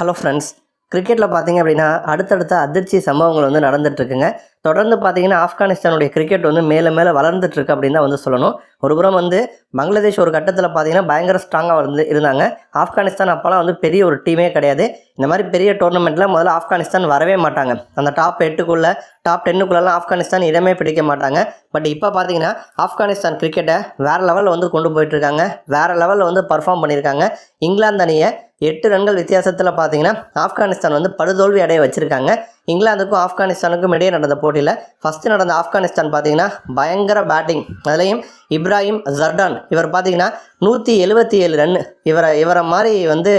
Hello friends கிரிக்கெட்டில் பார்த்தீங்க அப்படின்னா அடுத்தடுத்த அதிர்ச்சி சம்பவங்கள் வந்து நடந்துகிட்ருக்குங்க தொடர்ந்து பார்த்தீங்கன்னா ஆப்கானிஸ்தானுடைய கிரிக்கெட் வந்து மேலே மேலே வளர்ந்துட்டுருக்கு அப்படின்னு தான் வந்து சொல்லணும். ஒரு புறம் வந்து பங்களாதேஷ் ஒரு கட்டத்தில் பார்த்தீங்கன்னா பயங்கர ஸ்ட்ராங்காக வந்து இருந்தாங்க. ஆப்கானிஸ்தான் அப்போலாம் வந்து பெரிய ஒரு டீமே கிடையாது. இந்த மாதிரி பெரிய டோர்னமெண்ட்டில் முதல்ல ஆப்கானிஸ்தான் வரவே மாட்டாங்க. அந்த டாப் எட்டுக்குள்ளே டாப் டென்னுக்குள்ளெல்லாம் ஆப்கானிஸ்தான் இடமே பிடிக்க மாட்டாங்க. பட் இப்போ பார்த்தீங்கன்னா ஆப்கானிஸ்தான் கிரிக்கெட்டை வேறு லெவலில் வந்து கொண்டு போயிட்டுருக்காங்க. வேறு லெவலில் வந்து பர்ஃபார்ம் பண்ணியிருக்காங்க. இங்கிலாந்து அணியை எட்டு ரன்கள் வித்தியாசத்தில் பார்த்தீங்கன்னா ஆப்கானிஸ்தான் வந்து படுதோல்வி அடைய வச்சுருக்காங்க. இங்கிலாந்துக்கும் ஆப்கானிஸ்தானுக்கும் இடையே நடந்த போட்டியில் ஃபஸ்ட்டு நடந்த ஆப்கானிஸ்தான் பார்த்தீங்கன்னா பயங்கர பேட்டிங் அதுலேயும் இப்ராஹிம் ஜர்டான். இவர் பார்த்தீங்கன்னா நூற்றி எழுபத்தி ஏழு ரன் இவரை இவரை மாதிரி வந்து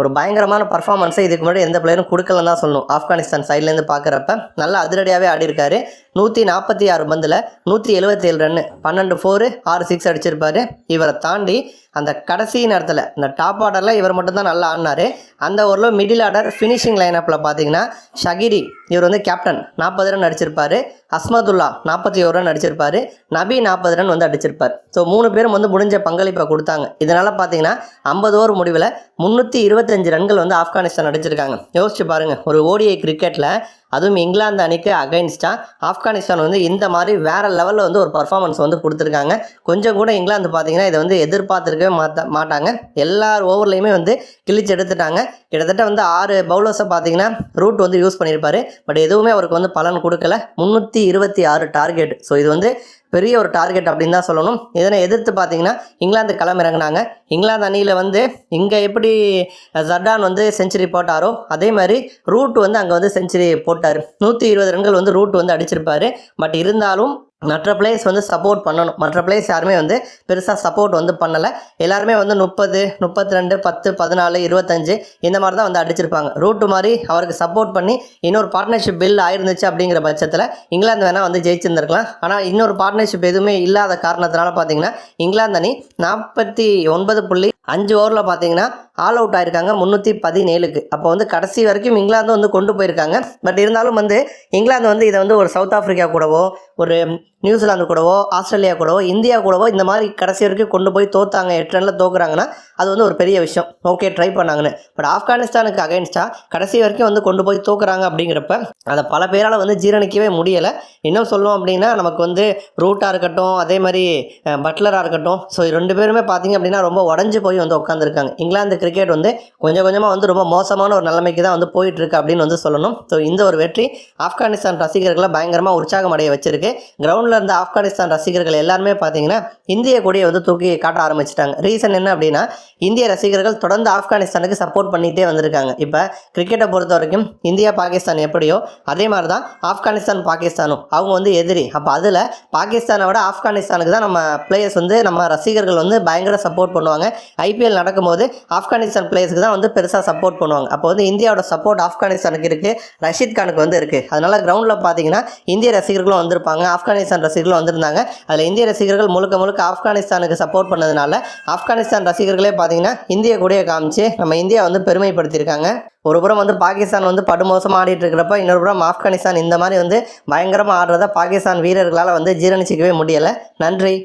ஒரு பயங்கரமான பர்ஃபார்மன்ஸை இதுக்கு முன்னாடி எந்த பிளேயரும் கொடுக்கலன்னு தான் சொல்லணும். ஆப்கானிஸ்தான் சைட்லேருந்து பார்க்குறப்ப நல்லா அதிரடியாகவே ஆடிருக்காரு நூற்றி நாற்பத்தி ஆறு பந்தில் நூற்றி எழுபத்தி ஏழு ரன்னு பன்னெண்டு ஃபோரு ஆறு சிக்ஸ் அடிச்சிருப்பார். இவரை தாண்டி அந்த கடைசி நேரத்தில் இந்த டாப் ஆர்டரில் இவர் மட்டும்தான் நல்லா ஆடினார். அந்த ஊரில் மிடில் ஆர்டர் ஃபினிஷிங் லைனப்பில் பார்த்தீங்கன்னா ஷகிரி இவர் வந்து கேப்டன் நாற்பது ரன் அடிச்சிருப்பார். அஸ்மதுல்லா நாற்பத்தி ஒரு ரன் அடிச்சிருப்பார். நபி நாற்பது ரன் வந்து அடிச்சிருப்பார். ஸோ மூணு பேரும் வந்து முடிஞ்ச பங்களிப்பை கொடுத்தாங்க. இதனால் பார்த்தீங்கன்னா ஐம்பது ஓவர் முடிவில் முந்நூற்றி இருபத்தஞ்சு ரன்கள் வந்து ஆப்கானிஸ்தான் அடிச்சிருக்காங்க. யோசிச்சு பாருங்கள் ஒரு ஓடிஐ கிரிக்கெட்டில் அதுவும் இங்கிலாந்து அணிக்கு அகைன்ஸ்டாக ஆப்கானிஸ்தான் வந்து இந்த மாதிரி வேறு லெவலில் வந்து ஒரு பர்ஃபார்மன்ஸ் வந்து கொடுத்துருக்காங்க. கொஞ்சம் கூட இங்கிலாந்து பார்த்தீங்கன்னா இதை வந்து எதிர்பார்த்துருக்கவே மாட்டா மாட்டாங்க. எல்லார் ஓவர்லேயுமே வந்து கிழிச்சு எடுத்துட்டாங்க. கிட்டத்தட்ட வந்து ஆறு பவுலர்ஸை பார்த்தீங்கன்னா ரூட் வந்து யூஸ் பண்ணியிருப்பாரு பட் எதுவுமே அவருக்கு வந்து பலன் கொடுக்கல. முந்நூற்றி இருபத்தி ஆறு டார்கெட் ஸோ இது வந்து பெரிய ஒரு டார்கெட் அப்படின்னு தான் சொல்லணும். இதனை எதிர்த்து பார்த்தீங்கன்னா இங்கிலாந்து களமிறங்கினாங்க. இங்கிலாந்து அணியில் வந்து இங்கே எப்படி ஜர்டான் வந்து செஞ்சுரி போட்டாரோ அதே மாதிரி ரூட் வந்து அங்கே வந்து செஞ்சுரி போட்டார். நூற்றி இருபது ரன்கள் வந்து ரூட் வந்து அடிச்சிருப்பாரு. பட் இருந்தாலும் மற்ற பிளேயர்ஸ் வந்து சப்போர்ட் பண்ணணும். மற்ற பிளேயர்ஸ் யாருமே வந்து பெருசாக சப்போர்ட் வந்து பண்ணலை. எல்லாருமே வந்து முப்பது முப்பத்தி ரெண்டு பத்து பதினாலு இருபத்தஞ்சு இந்த மாதிரி தான் வந்து அடிச்சிருப்பாங்க. ரூட்டு மாதிரி அவருக்கு சப்போர்ட் பண்ணி இன்னொரு பார்ட்னர்ஷிப் பில் ஆயிருந்துச்சு அப்படிங்கிற பட்சத்தில் இங்கிலாந்து வேணால் வந்து ஜெயிச்சிருந்துருக்கலாம். ஆனால் இன்னொரு பார்ட்னர்ஷிப் எதுவுமே இல்லாத காரணத்தினால பார்த்தீங்கன்னா இங்கிலாந்து அணி நாற்பத்தி ஒன்பது புள்ளி அஞ்சு ஓவரில் பார்த்தீங்கன்னா ஆல் அவுட் ஆயிருக்காங்க முந்நூற்றி பதினேழுக்கு. அப்போ வந்து கடைசி வரைக்கும் இங்கிலாந்து வந்து கொண்டு போயிருக்காங்க. பட் இருந்தாலும் வந்து இங்கிலாந்து வந்து இதை வந்து ஒரு சவுத் ஆஃப்ரிக்கா கூடவோ ஒரு நியூசிலாந்து கூடவோ ஆஸ்திரேலியா கூடவோ இந்தியா கூடவோ இந்த மாதிரி கடைசி வரைக்கும் கொண்டு போய் தோத்தாங்க. எட்டு ரனில் தோக்குறாங்கன்னா அது வந்து ஒரு பெரிய விஷயம். ஓகே ட்ரை பண்ணாங்கன்னு. பட் ஆப்கானிஸ்தானுக்கு அகைன்ஸ்டாக கடைசி வரைக்கும் வந்து கொண்டு போய் தோக்குறாங்க அப்படிங்கிறப்ப அதை பல பேரால் வந்து ஜீரணிக்கவே முடியலை. இன்னும் சொல்லணும் அப்படின்னா நமக்கு வந்து ரூட்டாக இருக்கட்டும் அதே மாதிரி பட்லராக இருக்கட்டும். ஸோ ரெண்டு பேருமே பார்த்தீங்க அப்படின்னா ரொம்ப உடஞ்சி போய் வந்து உட்காந்துருக்காங்க இங்கிலாந்து கிரிக்கெட் வந்து கொஞ்சம் கொஞ்சமாக வந்து ரொம்ப மோசமான ஒரு நிலைமைக்கு தான் வந்து போயிட்டு இருக்கு அப்படின்னு வந்து சொல்லணும். ஸோ இந்த ஒரு வெற்றி ஆப்கானிஸ்தான் ரசிகர்களை பயங்கரமாக உற்சாகம் அடைய வச்சிருக்கு. கிரவுண்டில் இருந்த ஆப்கானிஸ்தான் ரசிகர்கள் எல்லாருமே பார்த்தீங்கன்னா இந்திய கொடியை வந்து தூக்கி காட்ட ஆரம்பிச்சிட்டாங்க. ரீசன் என்ன அப்படின்னா இந்திய ரசிகர்கள் தொடர்ந்து ஆப்கானிஸ்தானுக்கு சப்போர்ட் பண்ணிகிட்டே வந்திருக்காங்க. இப்போ கிரிக்கெட்டை பொறுத்த வரைக்கும் இந்தியா பாகிஸ்தான் எப்படியோ அதே மாதிரி தான் ஆப்கானிஸ்தான் பாகிஸ்தானும். அவங்க வந்து எதிரி. அப்போ அதில் பாகிஸ்தானை விட ஆப்கானிஸ்தானுக்கு தான் நம்ம பிளேயர்ஸ் வந்து நம்ம ரசிகர்கள் வந்து பயங்கர சப்போர்ட் பண்ணுவாங்க. ஐபிஎல் நடக்கும்போது ஆப்கானிஸ்தான் பிளேயர்ஸ்க்கு தான் வந்து பெருசாக சப்போர்ட் பண்ணுவாங்க. அப்போ வந்து இந்தியாவோட சப்போர்ட் ஆப்கானிஸ்தானுக்கு இருக்குது ரஷீத் கானுக்கு வந்து இருக்குது அதனால் கிரவுண்டில் பார்த்தீங்கன்னா இந்திய ரசிகர்களும் வந்திருப்பாங்க ஆப்கானிஸ்தான் ரசிகர்களும் வந்திருந்தாங்க. அதில் இந்திய ரசிகர்கள் முழுக்க முழுக்க ஆப்கானிஸ்தானுக்கு சப்போர்ட் பண்ணதுனால ஆப்கானிஸ்தான் ரசிகர்களே பார்த்தீங்கன்னா இந்திய கூடயே காமிச்சு நம்ம இந்தியா வந்து பெருமைப்படுத்தியிருக்காங்க. ஒரு புறம் வந்து பாகிஸ்தான் வந்து படுமோசமாக ஆடிட்டு இருக்கிறப்ப இன்னொரு புறம் ஆப்கானிஸ்தான் இந்த மாதிரி வந்து பயங்கரமாக ஆடுறத பாகிஸ்தான் வீரர்களால் வந்து ஜீரணிச்சிக்கவே முடியலை. நன்றி.